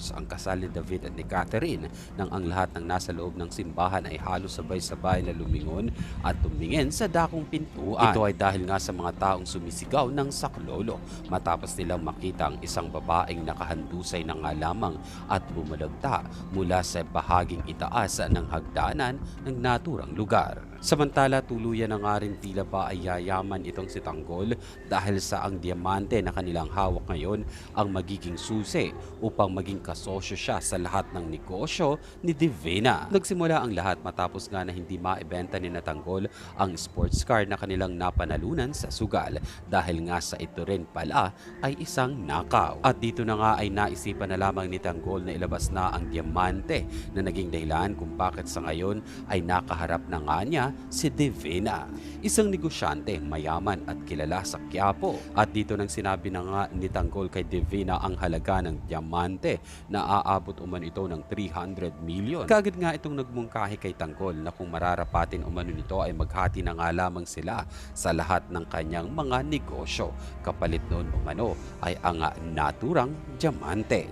matapos ang kasal ni David at ni Catherine nang ang lahat ng nasa loob ng simbahan ay halos sabay-sabay na lumingon at tumingin sa dakong pintuan. Ito ay dahil nga sa mga taong sumisigaw ng saklolo matapos nilang makita ang isang babaeng nakahandusay na nga lamang at bumalagta mula sa bahaging itaas ng hagdanan ng naturang lugar. Samantala tuluyan na nga rin tila ba ay yayaman itong si Tanggol dahil sa ang diamante na kanilang hawak ngayon ang magiging susi upang maging kasosyo siya sa lahat ng negosyo ni Divina. Nagsimula ang lahat matapos nga na hindi maibenta ni Natanggol ang sports car na kanilang napanalunan sa sugal dahil nga sa ito rin pala ay isang nakaw. At dito na nga ay naisipan na lamang ni Tanggol na ilabas na ang diamante na naging dahilan kung bakit sa ngayon ay nakaharap na nga niya si Divina. Isang negosyante, mayaman at kilala sa Quiapo. At dito nang sinabi na nga ni Tanggol kay Divina ang halaga ng diamante na aabot uman ito ng 300 million. Kagad nga itong nagmungkahi kay Tanggol na kung mararapatin umano nito ay maghati na nga lamang sila sa lahat ng kanyang mga negosyo. Kapalit noon umano ay ang naturang diamante.